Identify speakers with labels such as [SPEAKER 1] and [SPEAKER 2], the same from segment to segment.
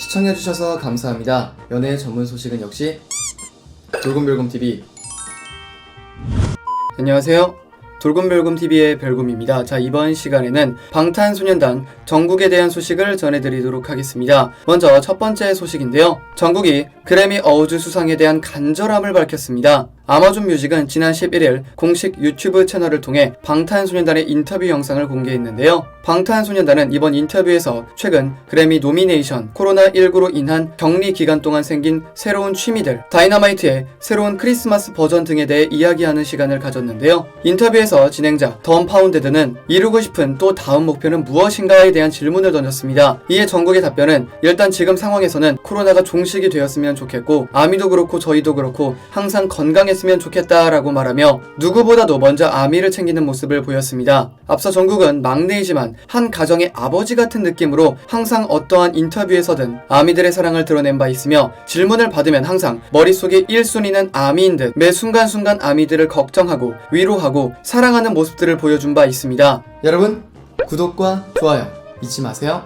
[SPEAKER 1] 시청해주셔서 감사합니다. 연애 전문 소식은 역시 돌곰별곰TV
[SPEAKER 2] 안녕하세요. 돌곰별곰TV의 별곰입니다. 자, 이번 시간에는 방탄소년단 전국에 대한 소식을 전해드리도록 하겠습니다. 먼저 첫 번째 소식인데요. 전국이 그래미 어워즈 수상에 대한 간절함을 밝혔습니다. 아마존 뮤직은 지난 11일 공식 유튜브 채널을 통해 방탄소년단의 인터뷰 영상을 공개했는데요. 방탄소년단은 이번 인터뷰에서 최근 그래미 노미네이션, 코로나19로 인한 격리 기간 동안 생긴 새로운 취미들, 다이너마이트의 새로운 크리스마스 버전 등에 대해 이야기하는 시간을 가졌는데요. 인터뷰에서 진행자 덤 파운데드는 이루고 싶은 또 다음 목표는 무엇인가에 대한 질문을 던졌습니다. 이에 전국의 답변은 일단 지금 상황에서는 코로나가 종식이 되었으면 좋겠고 아미도 그렇고 저희도 그렇고 항상 건강했으면 좋겠다라고 말하며 누구보다도 먼저 아미를 챙기는 모습을 보였습니다. 앞서 전국은 막내이지만 한 가정의 아버지 같은 느낌으로 항상 어떠한 인터뷰에서든 아미들의 사랑을 드러낸 바 있으며 질문을 받으면 항상 머릿속에 1순위는 아미인 듯 매 순간순간 아미들을 걱정하고 위로하고 사랑하는 모습들을 보여준 바 있습니다.
[SPEAKER 1] 여러분 구독과 좋아요 잊지 마세요.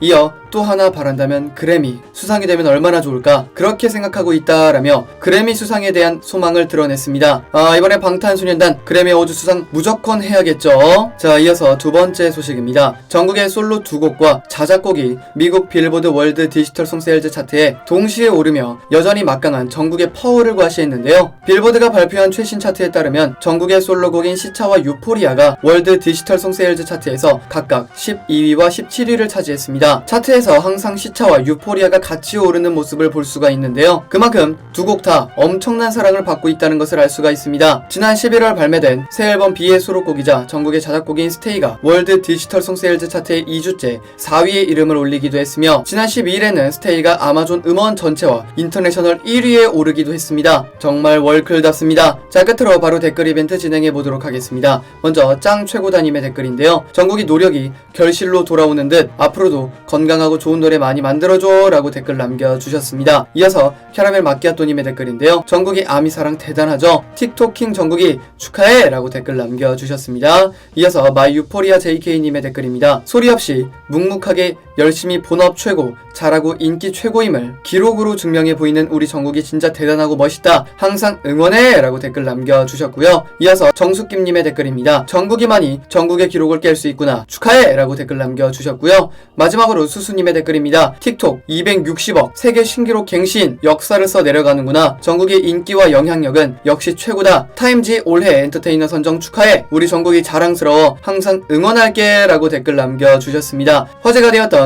[SPEAKER 2] 이어 또 하나 바란다면 그래미 수상이 되면 얼마나 좋을까 그렇게 생각하고 있다라며 그래미 수상에 대한 소망을 드러냈습니다. 아 이번에 방탄소년단 그래미 어워즈 수상 무조건 해야겠죠. 자 이어서 두 번째 소식입니다. 전국의 솔로 두 곡과 자작곡이 미국 빌보드 월드 디지털 송세일즈 차트에 동시에 오르며 여전히 막강한 전국의 파워를 과시했는데요. 빌보드가 발표한 최신 차트에 따르면 전국의 솔로곡인 시차와 유포리아가 월드 디지털 송세일즈 차트에서 각각 12위와 17위를 차지했습니다. 차트에서 항상 시차와 유포리아가 같이 오르는 모습을 볼 수가 있는데요. 그만큼 두 곡 다 엄청난 사랑을 받고 있다는 것을 알 수가 있습니다. 지난 11월 발매된 새 앨범 B의 수록곡이자 전국의 자작곡인 스테이가 월드 디지털 송 세일즈 차트에 2주째 4위에 이름을 올리기도 했으며 지난 12일에는 스테이가 아마존 음원 전체와 인터내셔널 1위에 오르기도 했습니다. 정말 월클답습니다. 자 끝으로 바로 댓글 이벤트 진행해 보도록 하겠습니다. 먼저 짱 최고다님의 댓글인데요. 전국이 노력이 결실로 돌아오는 듯 앞으로도 건강하고 좋은 노래 많이 만들어줘 라고 댓글 남겨주셨습니다. 이어서 캐러멜 마키아토님의 댓글인데요. 전국이 아미사랑 대단하죠? 틱톡킹 전국이 축하해! 라고 댓글 남겨주셨습니다. 이어서 마이 유포리아 JK님의 댓글입니다. 소리 없이 묵묵하게 열심히 본업 최고, 잘하고 인기 최고임을 기록으로 증명해 보이는 우리 전국이 진짜 대단하고 멋있다. 항상 응원해! 라고 댓글 남겨주셨고요. 이어서 정숙김님의 댓글입니다. 전국이만이 전국의 기록을 깰 수 있구나. 축하해! 라고 댓글 남겨주셨고요. 마지막으로 수수님의 댓글입니다. 틱톡 260억 세계 신기록 갱신 역사를 써 내려가는구나. 전국의 인기와 영향력은 역시 최고다. 타임지 올해 엔터테이너 선정 축하해. 우리 전국이 자랑스러워. 항상 응원할게. 라고 댓글 남겨주셨습니다. 화제가 되었던